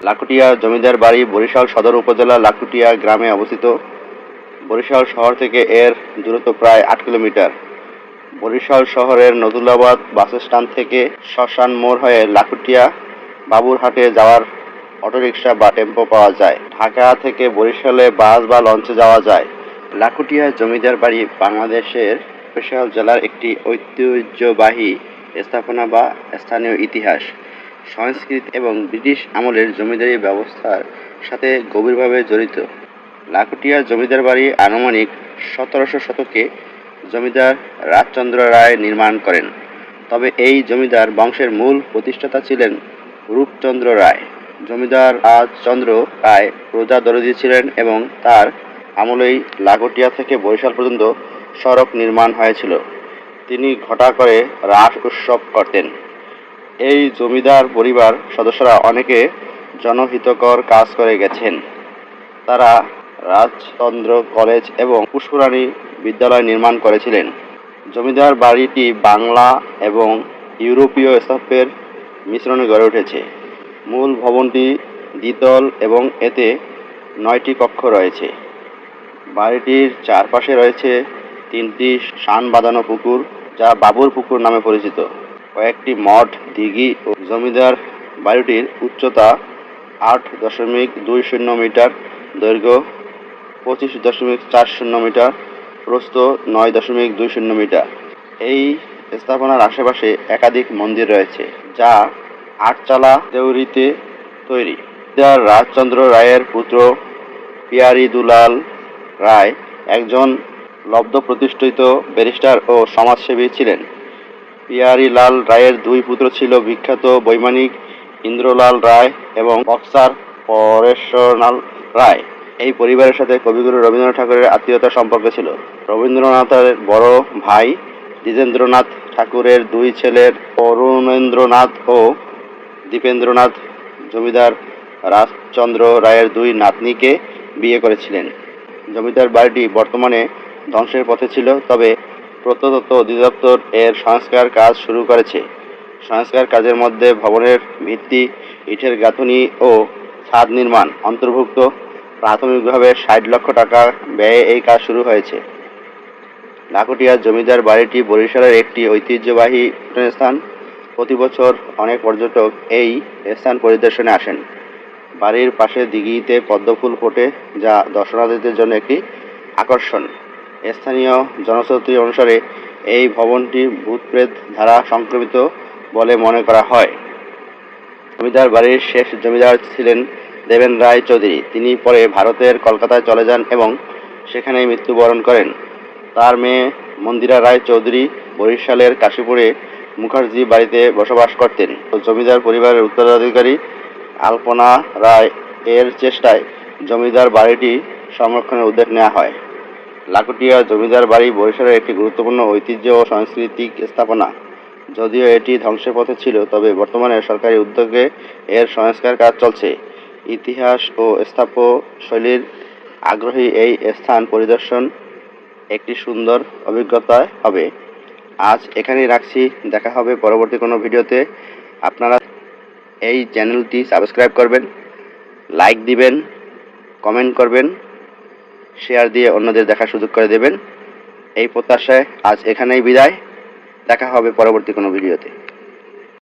লাকুটিয়া জমিদার বাড়ি বরিশাল সদর উপজেলা লাকুটিয়া গ্রামে অবস্থিত। বরিশাল শহর থেকে এর দূরত্ব প্রায় আট কিলোমিটার। বরিশাল শহরের নদুলাবাদ বাস স্ট্যান্ড থেকে শ্মশান মোড় হয়ে লাকুটিয়া বাবুরহাটে যাওয়ার অটোরিকশা বা টেম্পো পাওয়া যায়। ঢাকা থেকে বরিশালে বাস বা লঞ্চে যাওয়া যায়। লাকুটিয়া জমিদার বাড়ি বাংলাদেশের বরিশাল জেলার একটি ঐতিহ্যবাহী স্থাপনা বা স্থানীয় ইতিহাস। সংস্কৃতি এবং ব্রিটিশ আমলের জমিদারি ব্যবস্থার সাথে গভীরভাবে জড়িত। লাকুটিয়া জমিদার বাড়ি আনুমানিক সতেরোশো শতকে জমিদার রাজচন্দ্র রায় নির্মাণ করেন। তবে এই জমিদার বংশের মূল প্রতিষ্ঠাতা ছিলেন রূপচন্দ্র রায়। জমিদার রাজচন্দ্র রায় প্রজা দরদি ছিলেন এবং তার আমলেই লাগোটিয়া থেকে বরিশাল পর্যন্ত সড়ক নির্মাণ হয়েছিল। তিনি ঘটা করে রাস উৎসব করতেন। এই জমিদার পরিবার সদস্যরা অনেকে জনহিতকর কাজ করে গেছেন। তারা রাজতন্ত্র কলেজ এবং পুষ্করাণী বিদ্যালয় নির্মাণ করেছিলেন। জমিদার বাড়িটি বাংলা এবং ইউরোপীয় স্থাপত্যের মিশ্রণে গড়ে উঠেছে। মূল ভবনটি দ্বিতল এবং এতে নয়টি কক্ষ রয়েছে। বাড়িটির চারপাশে রয়েছে তিনটি শান বাঁধানো পুকুর, যা বাবুর পুকুর নামে পরিচিত। কয়েকটি মঠ, দিঘি ও জমিদার বাড়িটির উচ্চতা আট দশমিক দুই শূন্য মিটার, দৈর্ঘ্য পঁচিশ দশমিক চার শূন্য মিটার, প্রস্থ নয় দশমিক দুই শূন্য মিটার। এই স্থাপনার আশেপাশে একাধিক মন্দির রয়েছে, যা আটচালা দেউরিতে তৈরি। জমিদার রাজচন্দ্র রায়ের পুত্র পিয়ারি দুলাল রায় একজন লব্ধ প্রতিষ্ঠিত ব্যারিস্টার ও সমাজসেবী ছিলেন। পিয়ারিলাল রায়ের দুই পুত্র ছিল বিখ্যাত বৈমানিক ইন্দ্রলাল রায় এবং বক্সার পরেশ্বরলাল রায়। এই পরিবারের সাথে কবিগুরু রবীন্দ্রনাথ ঠাকুরের আত্মীয়তার সম্পর্ক ছিল। রবীন্দ্রনাথের বড় ভাই দ্বিজেন্দ্রনাথ ঠাকুরের দুই ছেলের অরুণেন্দ্রনাথ ও দীপেন্দ্রনাথ জমিদার রাজচন্দ্র রায়ের দুই নাতনিকে বিয়ে করেছিলেন। জমিদার বাড়িটি বর্তমানে ধ্বংসের পথে ছিল, তবে প্রত্নতত্ত্ব অধিদপ্তর এর সংস্কার কাজ শুরু করেছে। সংস্কার কাজের মধ্যে ভবনের ভিত্তি, ইটের গাঁথনি ও ছাদ নির্মাণ অন্তর্ভুক্ত। প্রাথমিকভাবে ষাট লক্ষ টাকা ব্যয়ে এই কাজ শুরু হয়েছে। লাকুটিয়া জমিদার বাড়িটি বরিশালের একটি ঐতিহ্যবাহী স্থান। প্রতি বছর অনেক পর্যটক এই স্থান পরিদর্শনে আসেন। বাড়ির পাশে দিঘিতে পদ্মফুল ফোটে, যা দর্শনার্থীদের জন্য একটি আকর্ষণ। স্থানীয় জনশ্রুতি অনুসারে এই ভবনটি ভূতপ্রেত দ্বারা সংক্রমিত বলে মনে করা হয়। জমিদার বাড়ির শেষ জমিদার ছিলেন দেবেন রায় চৌধুরী। তিনি পরে ভারতের কলকাতায় চলে যান এবং সেখানে মৃত্যুবরণ করেন। তার মেয়ে মন্দিরা রায় চৌধুরী বরিশালের কাশীপুরে মুখার্জি বাড়িতে বসবাস করতেন। জমিদার পরিবারের উত্তরাধিকারী আলপনা রায় এর চেষ্টায় জমিদার বাড়িটি সংরক্ষণের উদ্যোগ নেওয়া হয়। লাকুটিয়া জমিদার বাড়ি বরিশালের একটি গুরুত্বপূর্ণ ঐতিহ্য ও সাংস্কৃতিক স্থাপনা। যদিও এটি ধ্বংসের পথে ছিল, তবে বর্তমানে সরকারি উদ্যোগে এর সংস্কার কাজ চলছে। ইতিহাস ও স্থাপত্য শৈলীর আগ্রহী এই স্থান পরিদর্শন একটি সুন্দর অভিজ্ঞতা হবে। আজ এখানেই রাখছি। দেখা হবে পরবর্তী কোনো ভিডিওতে। আপনারা এই চ্যানেলটি সাবস্ক্রাইব করবেন, লাইক দিবেন, কমেন্ট করবেন। শেয়ার দিয়ে অন্যদের দেখার সুযোগ করে দেবেন। এই প্রত্যাশায় আজ এখানেই বিদায়। দেখা হবে পরবর্তী কোনো ভিডিওতে।